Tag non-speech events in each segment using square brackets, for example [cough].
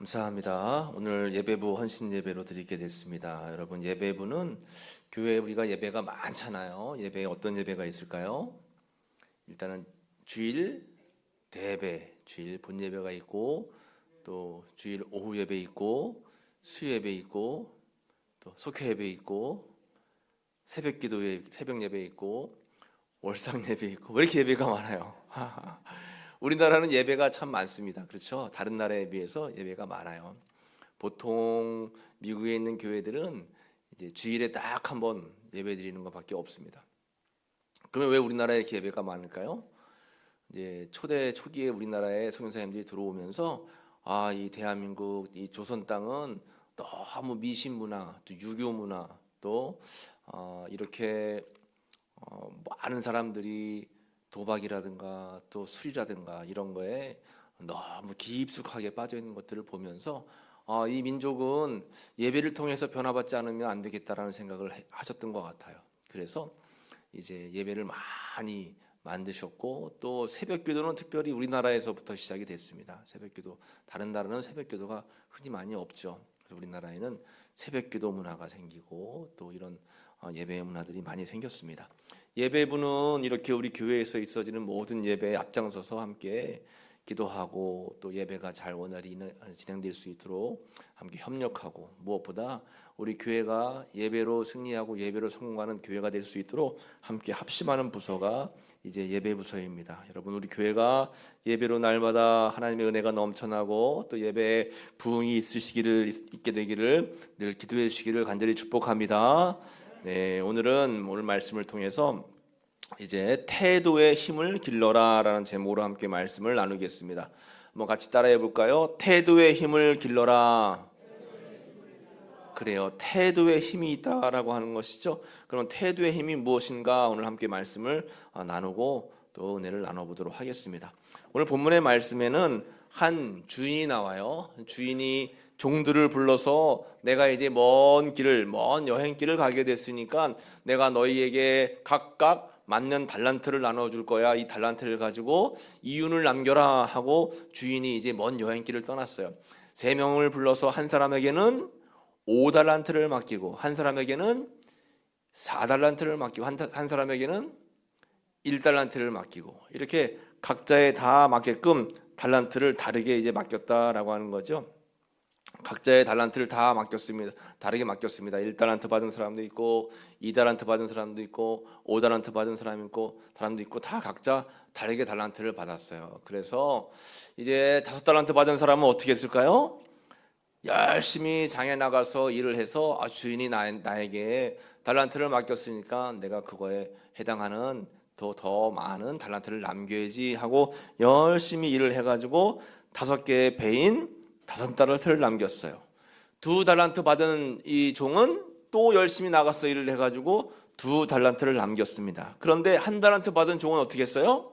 감사합니다. 오늘 예배부 헌신 예배로 드리게 됐습니다. 여러분 예배부는 교회 우리가 예배가 많잖아요. 예배에 어떤 예배가 있을까요? 일단은 주일 대예배, 주일 본 예배가 있고 또 주일 오후 예배 있고 수 예배 있고 또 속회 예배 있고 새벽 기도회 새벽 예배 있고 월상 예배 있고 왜 이렇게 예배가 많아요? [laughs] 우리나라는 예배가 참 많습니다. 그렇죠? 다른 나라에 비해서 예배가 많아요. 보통 미국에 있는 교회들은 이제 주일에 딱 한 번 예배 드리는 것밖에 없습니다. 그러면 왜 우리나라에 예배가 많을까요? 이제 초대 초기에 우리나라에 성교사님들이 들어오면서 아, 이 대한민국 이 조선 땅은 너무 미신 문화, 또 유교 문화, 또 어, 이렇게 어, 많은 사람들이 도박이라든가 또 술이라든가 이런 거에 너무 깊숙하게 빠져 있는 것들을 보면서 아, 이 민족은 예배를 통해서 변화받지 않으면 안 되겠다라는 생각을 해- 하셨던 것 같아요. 그래서 이제 예배를 많이 만드셨고 또 새벽 기도는 특별히 우리나라에서부터 시작이 됐습니다. 새벽 기도 다른 나라는 새벽 기도가 흔히 많이 없죠. 우리나라에는 새벽 기도 문화가 생기고 또 이런 어, 예배 문화들이 많이 생겼습니다. 예배부는 이렇게 우리 교회에서 있어지는 모든 예배에 앞장서서 함께 기도하고 또 예배가 잘 원활히 인- 진행될 수 있도록 함께 협력하고 무엇보다 우리 교회가 예배로 승리하고 예배로 성공하는 교회가 될 수 있도록 함께 합심하는 부서가 이제 예배 부서입니다. 여러분 우리 교회가 예배로 날마다 하나님의 은혜가 넘쳐나고 또 예배에 부흥이 있으시기를 있게 되기를 늘 기도해 주시기를 간절히 축복합니다. 네, 오늘은 오늘 말씀을 통해서 이제 태도의 힘을 길러라라는 제목으로 함께 말씀을 나누겠습니다. 한번 같이 따라해 볼까요? 태도의 힘을 길러라. 그래요. 태도의 힘이 있다라고 하는 것이죠. 그럼 태도의 힘이 무엇인가 오늘 함께 말씀을 어, 나누고 또 은혜를 나눠보도록 하겠습니다. 오늘 본문의 말씀에는 한 주인이 나와요. 주인이 종들을 불러서 내가 이제 먼 길을 먼 여행길을 가게 됐으니까 내가 너희에게 각각 맞는 달란트를 나눠 줄 거야. 이 달란트를 가지고 이윤을 남겨라 하고 주인이 이제 먼 여행길을 떠났어요. 세 명을 불러서 한 사람에게는 5달란트를 맡기고 한 사람에게는 4달란트를 맡기고 한, 한 사람에게는 1달란트를 맡기고 이렇게 각자에 다 맞게끔 달란트를 다르게 이제 맡겼다라고 하는 거죠. 각자의 달란트를 다 맡겼습니다. 다르게 맡겼습니다. 1달란트 받은 사람도 있고 2달란트 받은 사람도 있고 5달란트 받은 사람이 있고 사람도 있고 다 각자 다르게 달란트를 받았어요. 그래서 이제 다섯 달란트 받은 사람은 어떻게 했을까요? 열심히 장에 나가서 일을 해서 아, 주인이 나, 나에게 달란트를 맡겼으니까 내가 그거에 해당하는 더, 더 많은 달란트를 남겨야지 하고 열심히 일을 해가지고 다섯 개의 배인 다섯 달란트를 남겼어요. 두 달란트 받은 이 종은 또 열심히 나가서 일을 해가지고 두 달란트를 남겼습니다. 그런데 한 달란트 받은 종은 어떻게 했어요?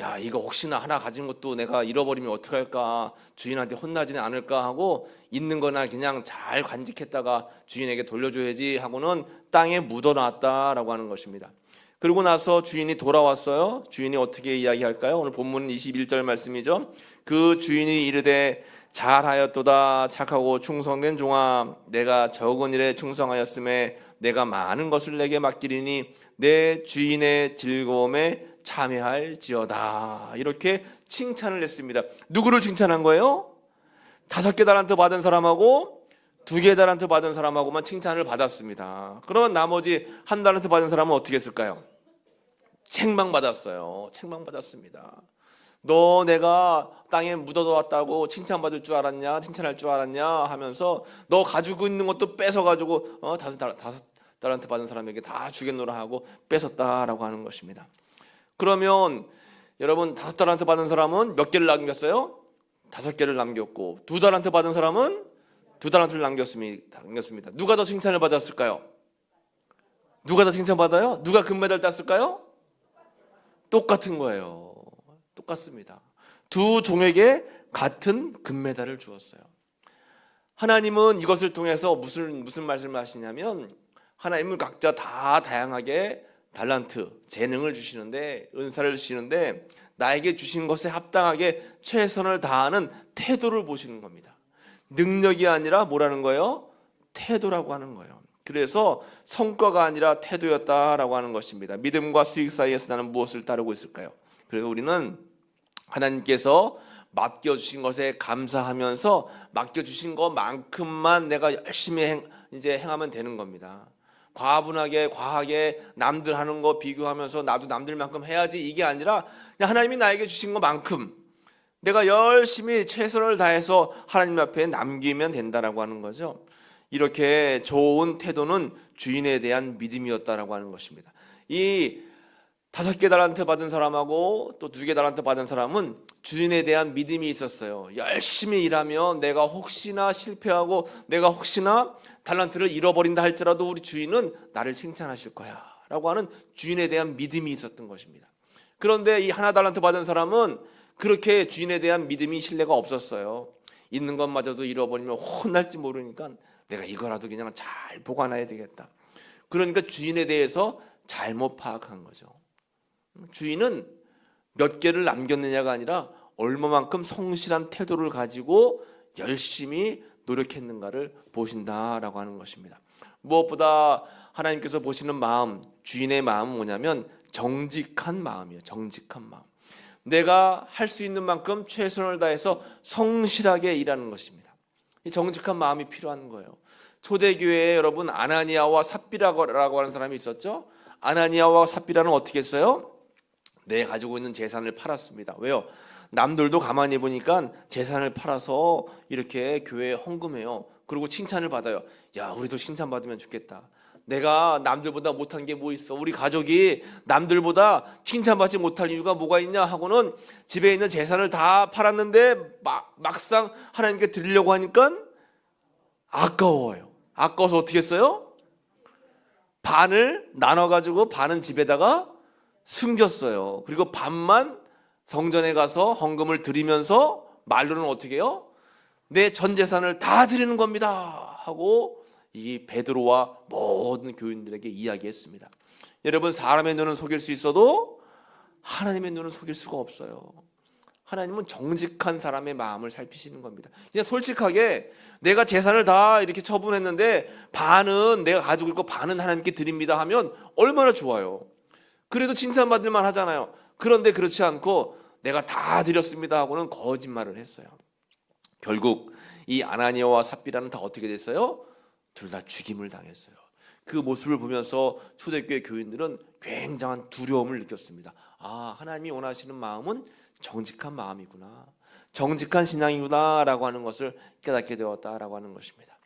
야 이거 혹시나 하나 가진 것도 내가 잃어버리면 어떡할까 주인한테 혼나지는 않을까 하고 있는 거나 그냥 잘 간직했다가 주인에게 돌려줘야지 하고는 땅에 묻어놨다라고 하는 것입니다 그리고 나서 주인이 돌아왔어요 주인이 어떻게 이야기할까요 오늘 본문 21절 말씀이죠 그 주인이 이르되 잘하였도다 착하고 충성된 종아 내가 적은 일에 충성하였음에 내가 많은 것을 내게 맡기리니 내 주인의 즐거움에 참여할지어다 이렇게 칭찬을 했습니다. 누구를 칭찬한 거예요? 다섯 개 달란트 받은 사람하고 두 개 달란트 받은 사람하고만 칭찬을 받았습니다. 그러면 나머지 한 달란트 받은 사람은 어떻게 했을까요? 책망 받았어요. 책망 받았습니다. 너 내가 땅에 묻어놓았다고 칭찬받을 줄 알았냐? 칭찬할 줄 알았냐? 하면서 너 가지고 있는 것도 뺏어가지고 어, 다섯 달 다섯 달란트 받은 사람에게 다 주겠노라 하고 뺏었다라고 하는 것입니다. 그러면 여러분 다섯 달란트 받은 사람은 몇 개를 남겼어요? 다섯 개를 남겼고 두 달란트 받은 사람은 두 달란트를 남겼습니다. 남겼습니다. 누가 더 칭찬을 받았을까요? 누가 더 칭찬 받아요? 누가 금메달 땄을까요? 똑같은 거예요. 똑같습니다. 두 종에게 같은 금메달을 주었어요. 하나님은 이것을 통해서 무슨 무슨 말씀을 하시냐면 하나님은 각자 다 다양하게 달란트, 재능을 주시는데 은사를 주시는데 나에게 주신 것에 합당하게 최선을 다하는 태도를 보시는 겁니다. 능력이 아니라 뭐라는 거예요? 태도라고 하는 거예요. 그래서 성과가 아니라 태도였다라고 하는 것입니다. 믿음과 수익 사이에서 나는 무엇을 따르고 있을까요? 그래서 우리는 하나님께서 맡겨주신 것에 감사하면서 맡겨주신 것만큼만 내가 열심히 행, 이제 행하면 되는 겁니다. 과분하게 과하게 남들 하는 거 비교하면서 나도 남들만큼 해야지 이게 아니라 그냥 하나님이 나에게 주신 것만큼 내가 열심히 최선을 다해서 하나님 앞에 남기면 된다라고 하는 거죠. 이렇게 좋은 태도는 주인에 대한 믿음이었다라고 하는 것입니다. 이 다섯 개 달란트 받은 사람하고 또 두 개 달란트 받은 사람은 주인에 대한 믿음이 있었어요. 열심히 일하면 내가 혹시나 실패하고 내가 혹시나 달란트를 잃어버린다 할지라도 우리 주인은 나를 칭찬하실 거야. 라고 하는 주인에 대한 믿음이 있었던 것입니다. 그런데 이 하나 달란트 받은 사람은 그렇게 주인에 대한 믿음이 신뢰가 없었어요. 있는 것마저도 잃어버리면 혼날지 모르니까 내가 이거라도 그냥 잘 보관해야 되겠다. 그러니까 주인에 대해서 잘못 파악한 거죠. 주인은 몇 개를 남겼느냐가 아니라 얼마만큼 성실한 태도를 가지고 열심히 노력했는가를 보신다라고 하는 것입니다. 무엇보다 하나님께서 보시는 마음, 주인의 마음은 뭐냐면 정직한 마음이에요. 정직한 마음. 내가 할 수 있는 만큼 최선을 다해서 성실하게 일하는 것입니다. 이 정직한 마음이 필요한 거예요. 초대교회에 여러분 아나니아와 삽비라고 하는 사람이 있었죠. 아나니아와 삽비라는 어떻게 했어요? 내 가지고 있는 재산을 팔았습니다. 왜요? 남들도 가만히 보니까 재산을 팔아서 이렇게 교회에 헌금해요. 그리고 칭찬을 받아요. 야, 우리도 칭찬 받으면 좋겠다. 내가 남들보다 못한 게 뭐 있어? 우리 가족이 남들보다 칭찬받지 못할 이유가 뭐가 있냐 하고는 집에 있는 재산을 다 팔았는데 막, 막상 하나님께 드리려고 하니까 아까워요. 아까워서 어떻게 했어요? 반을 나눠가지고 반은 집에다가 숨겼어요. 그리고 반만 성전에 가서 헌금을 드리면서 말로는 어떻게 해요? 내 전 재산을 다 드리는 겁니다. 하고 이 베드로와 모든 교인들에게 이야기했습니다. 여러분 사람의 눈은 속일 수 있어도 하나님의 눈은 속일 수가 없어요. 하나님은 정직한 사람의 마음을 살피시는 겁니다. 그냥 솔직하게 내가 재산을 다 이렇게 처분했는데 반은 내가 가지고 있고 반은 하나님께 드립니다 하면 얼마나 좋아요. 그래도 칭찬받을 만 하잖아요. 그런데 그렇지 않고 내가 다 드렸습니다 하고는 거짓말을 했어요. 결국 이 아나니아와 삽비라는 다 어떻게 됐어요? 둘 다 죽임을 당했어요. 그 모습을 보면서 초대교회 교인들은 굉장한 두려움을 느꼈습니다. 아, 하나님이 원하시는 마음은 정직한 마음이구나. 정직한 신앙이구나라고 하는 것을 깨닫게 되었다라고 하는 것입니다.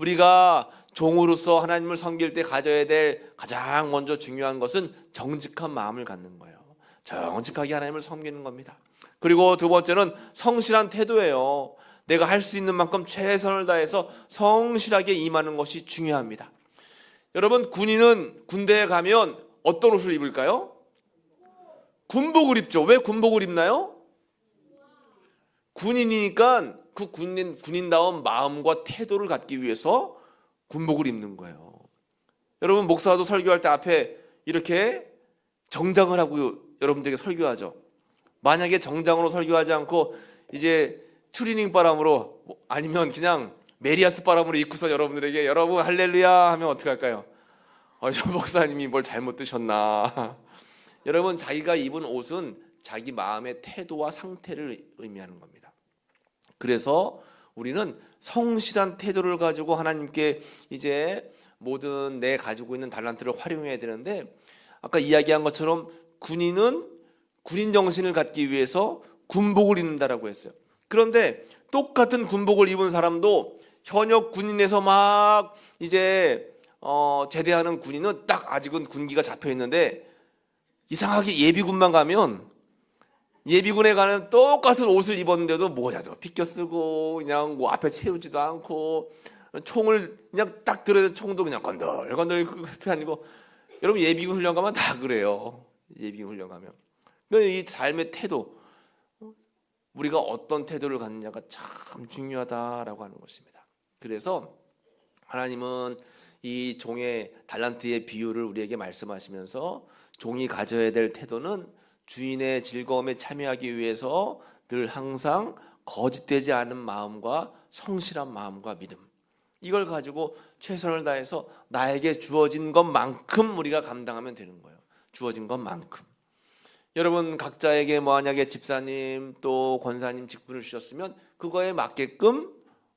우리가 종으로서 하나님을 섬길 때 가져야 될 가장 먼저 중요한 것은 정직한 마음을 갖는 거예요. 정직하게 하나님을 섬기는 겁니다. 그리고 두 번째는 성실한 태도예요. 내가 할 수 있는 만큼 최선을 다해서 성실하게 임하는 것이 중요합니다. 여러분 군인은 군대에 가면 어떤 옷을 입을까요? 군복을 입죠. 왜 군복을 입나요? 군인이니까 그 군인 군인다운 마음과 태도를 갖기 위해서 군복을 입는 거예요. 여러분 목사도 설교할 때 앞에 이렇게 정장을 하고 여러분들에게 설교하죠. 만약에 정장으로 설교하지 않고 이제 추리닝 바람으로 뭐 아니면 그냥 메리아스 바람으로 입고서 여러분들에게 여러분 할렐루야 하면 어떻게 할까요? 어, 저 목사님이 뭘 잘못 드셨나? [laughs] 여러분 자기가 입은 옷은 자기 마음의 태도와 상태를 의미하는 겁니다. 그래서 우리는 성실한 태도를 가지고 하나님께 이제 모든 내 가지고 있는 달란트를 활용해야 되는데 아까 이야기한 것처럼 군인은 군인 정신을 갖기 위해서 군복을 입는다라고 했어요. 그런데 똑같은 군복을 입은 사람도 현역 군인에서 막 이제 어 제대하는 군인은 딱 아직은 군기가 잡혀 있는데 이상하게 예비군만 가면 예비군에 가는 똑같은 옷을 입었는데도 모자도 비껴 쓰고 그냥 뭐 앞에 채우지도 않고 총을 그냥 딱 들어야 총도 그냥 건들 건들 그게 아니고 여러분 예비군 훈련 가면 다 그래요. 예비군 훈련 가면. 그러니까 이 삶의 태도 우리가 어떤 태도를 갖느냐가 참 중요하다라고 하는 것입니다. 그래서 하나님은 이 종의 달란트의 비유를 우리에게 말씀하시면서 종이 가져야 될 태도는 주인의 즐거움에 참여하기 위해서 늘 항상 거짓되지 않은 마음과 성실한 마음과 믿음. 이걸 가지고 최선을 다해서 나에게 주어진 것만큼 우리가 감당하면 되는 거예요. 주어진 것만큼. 여러분 각자에게 뭐 만약에 집사님 또 권사님 직분을 주셨으면 그거에 맞게끔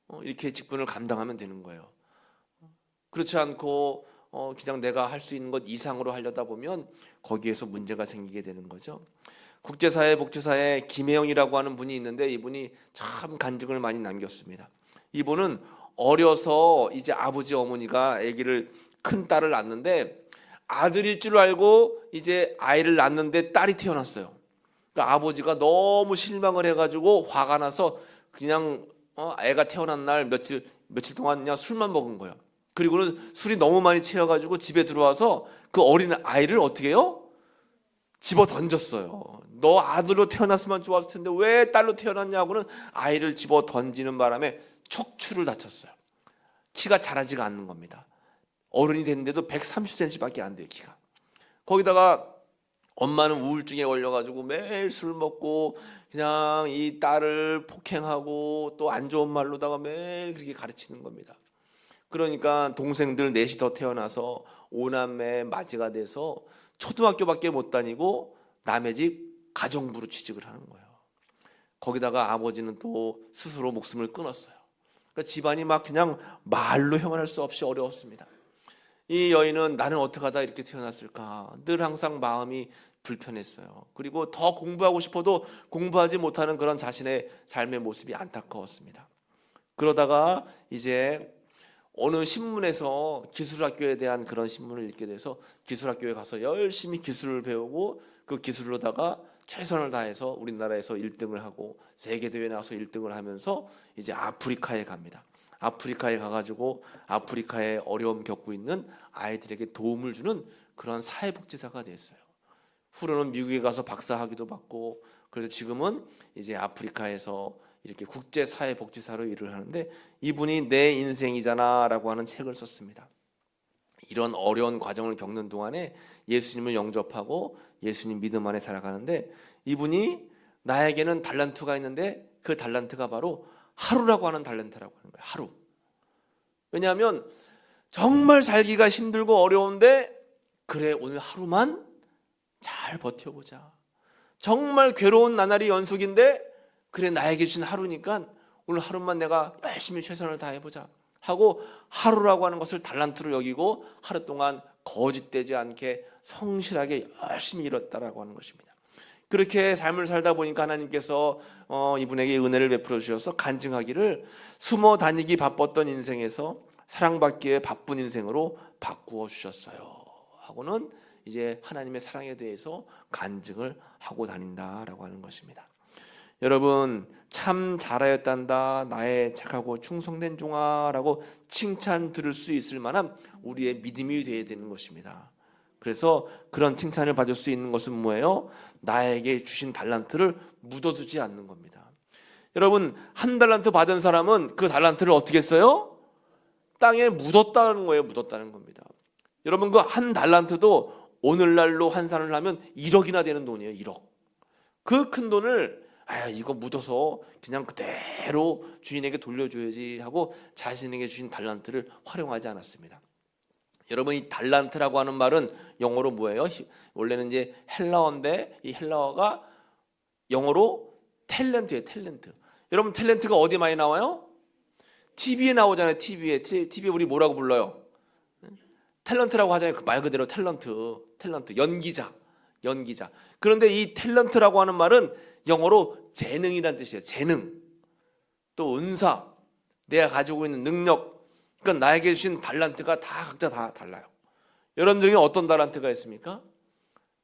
어, 이렇게 직분을 감당하면 되는 거예요. 그렇지 않고 어, 그냥 내가 할 수 있는 것 이상으로 하려다 보면 거기에서 문제가 생기게 되는 거죠. 국제사회 복지사에 김혜영이라고 하는 분이 있는데 이분이 참 간증을 많이 남겼습니다. 이분은 어려서 이제 아버지 어머니가 아기를 큰 딸을 낳는데 아들일 줄 알고 이제 아이를 낳는데 딸이 태어났어요. 그러니까 아버지가 너무 실망을 해가지고 화가 나서 그냥 어, 애가 태어난 날 며칠 며칠 동안 그냥 술만 먹은 거예요. 그리고는 술이 너무 많이 채워가지고 집에 들어와서 그 어린 아이를 어떻게 해요? 집어 던졌어요. 너 아들로 태어났으면 좋았을 텐데 왜 딸로 태어났냐고는 아이를 집어 던지는 바람에 척추를 다쳤어요. 키가 자라지가 않는 겁니다. 어른이 됐는데도 130cm밖에 안 돼요, 키가. 거기다가 엄마는 우울증에 걸려가지고 매일 술 먹고 그냥 이 딸을 폭행하고 또 안 좋은 말로다가 매일 그렇게 가르치는 겁니다. 그러니까 동생들 넷이 더 태어나서 오남매 맞이가 돼서 초등학교밖에 못 다니고 남의 집 가정부로 취직을 하는 거예요. 거기다가 아버지는 또 스스로 목숨을 끊었어요. 그러니까 집안이 막 그냥 말로 형언할 수 없이 어려웠습니다. 이 여인은 나는 어떻게 하다 이렇게 태어났을까 늘 항상 마음이 불편했어요. 그리고 더 공부하고 싶어도 공부하지 못하는 그런 자신의 삶의 모습이 안타까웠습니다. 그러다가 이제 어느 신문에서 기술학교에 대한 그런 신문을 읽게 돼서 기술학교에 가서 열심히 기술을 배우고 그 기술로다가 최선을 다해서 우리나라에서 1등을 하고 세계 대회에 나와서 1등을 하면서 이제 아프리카에 갑니다. 아프리카에 가가지고 아프리카에 어려움 겪고 있는 아이들에게 도움을 주는 그런 사회복지사가 됐어요. 후로는 미국에 가서 박사학위도 받고 그래서 지금은 이제 아프리카에서 이렇게 국제사회복지사로 일을 하는데 이분이 내 인생이잖아라고 하는 책을 썼습니다. 이런 어려운 과정을 겪는 동안에 예수님을 영접하고 예수님 믿음 안에 살아가는데 이분이 나에게는 달란트가 있는데 그 달란트가 바로 하루라고 하는 달란트라고 하는 거예요. 하루. 왜냐하면 정말 살기가 힘들고 어려운데 그래 오늘 하루만 잘 버텨보자. 정말 괴로운 나날이 연속인데 그래 나에게 주신 하루니까 오늘 하루만 내가 열심히 최선을 다해보자 하고 하루라고 하는 것을 달란트로 여기고 하루 동안 거짓되지 않게 성실하게 열심히 일었다라고 하는 것입니다. 그렇게 삶을 살다 보니까 하나님께서 어, 이분에게 은혜를 베풀어 주셔서 간증하기를 숨어 다니기 바빴던 인생에서 사랑받기에 바쁜 인생으로 바꾸어 주셨어요. 하고는 이제 하나님의 사랑에 대해서 간증을 하고 다닌다라고 하는 것입니다. 여러분 참 잘하였단다 나의 착하고 충성된 종아라고 칭찬 들을 수 있을 만한 우리의 믿음이 되어야 되는 것입니다. 그래서 그런 칭찬을 받을 수 있는 것은 뭐예요? 나에게 주신 달란트를 묻어두지 않는 겁니다. 여러분 한 달란트 받은 사람은 그 달란트를 어떻게 써요? 땅에 묻었다는 거예요. 묻었다는 겁니다. 여러분 그 한 달란트도 오늘날로 환산을 하면 1억이나 되는 돈이에요. 1억. 그 큰 돈을 아 이거 묻어서 그냥 그대로 주인에게 돌려줘야지 하고 자신에게 주신 달란트를 활용하지 않았습니다. 여러분 이 달란트라고 하는 말은 영어로 뭐예요? 원래는 이제 헬라어인데 이 헬라어가 영어로 탤런트예요. 탤런트. 여러분 탤런트가 어디 많이 나와요? TV에 나오잖아요. TV에 TV에 우리 뭐라고 불러요? 탤런트라고 하잖아요. 그 말 그대로 탤런트, 탤런트, 연기자, 연기자. 그런데 이 탤런트라고 하는 말은 영어로 재능이란 뜻이에요. 재능. 또 은사. 내가 가지고 있는 능력. 그러니까 나에게 주신 달란트가 다 각자 다 달라요. 여러분들에게 어떤 달란트가 있습니까?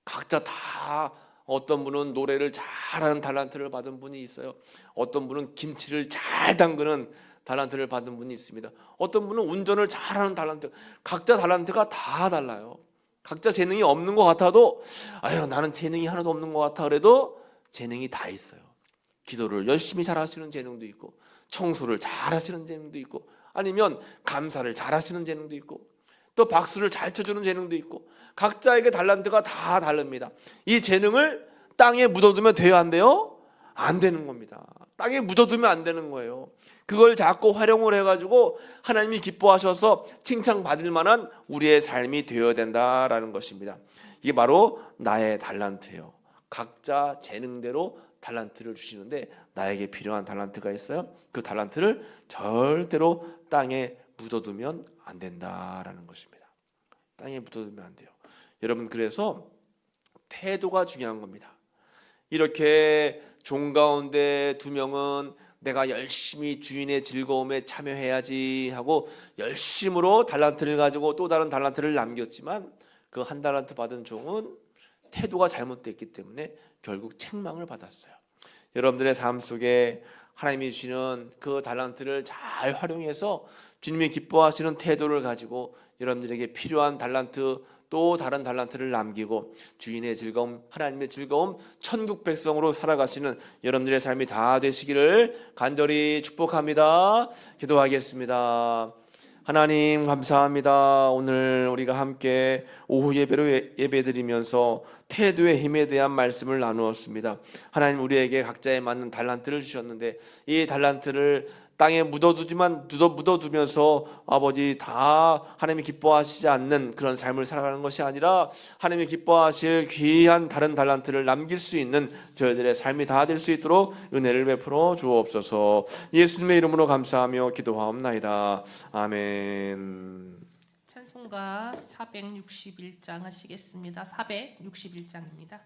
각자 다 어떤 분은 노래를 잘하는 달란트를 받은 분이 있어요. 어떤 분은 김치를 잘 담그는 달란트를 받은 분이 있습니다. 어떤 분은 운전을 잘하는 달란트. 각자 달란트가 다 달라요. 각자 재능이 없는 것 같아도 아유 나는 재능이 하나도 없는 것 같아 그래도 재능이 다 있어요. 기도를 열심히 잘 하시는 재능도 있고 청소를 잘 하시는 재능도 있고 아니면 감사를 잘 하시는 재능도 있고 또 박수를 잘 쳐주는 재능도 있고 각자에게 달란트가 다 다릅니다. 이 재능을 땅에 묻어두면 돼요 안 돼요? 안 되는 겁니다. 땅에 묻어두면 안 되는 거예요. 그걸 자꾸 활용을 해가지고 하나님이 기뻐하셔서 칭찬받을 만한 우리의 삶이 되어야 된다라는 것입니다. 이게 바로 나의 달란트예요. 각자 재능대로 달란트를 주시는데 나에게 필요한 달란트가 있어요. 그 달란트를 절대로 땅에 묻어두면 안 된다라는 것입니다. 땅에 묻어두면 안 돼요. 여러분 그래서 태도가 중요한 겁니다. 이렇게 종 가운데 두 명은 내가 열심히 주인의 즐거움에 참여해야지 하고 열심으로 달란트를 가지고 또 다른 달란트를 남겼지만 그 한 달란트 받은 종은 태도가 잘못됐기 때문에 결국 책망을 받았어요. 여러분들의 삶 속에 하나님이 주시는 그 달란트를 잘 활용해서 주님이 기뻐하시는 태도를 가지고 여러분들에게 필요한 달란트 또 다른 달란트를 남기고 주인의 즐거움, 하나님의 즐거움, 천국 백성으로 살아가시는 여러분들의 삶이 다 되시기를 간절히 축복합니다. 기도하겠습니다. 하나님 감사합니다. 오늘 우리가 함께 오후 예배로 예- 예배드리면서 태도의 힘에 대한 말씀을 나누었습니다. 하나님 우리에게 각자에 맞는 달란트를 주셨는데 이 달란트를 땅에 묻어두지만 묻어 묻어두면서 아버지 다 하나님이 기뻐하시지 않는 그런 삶을 살아가는 것이 아니라 하나님이 기뻐하실 귀한 다른 달란트를 남길 수 있는 저희들의 삶이 다 될 수 있도록 은혜를 베풀어 주옵소서. 예수님의 이름으로 감사하며 기도하옵나이다. 아멘. 찬송가 461장 하시겠습니다. 461장입니다.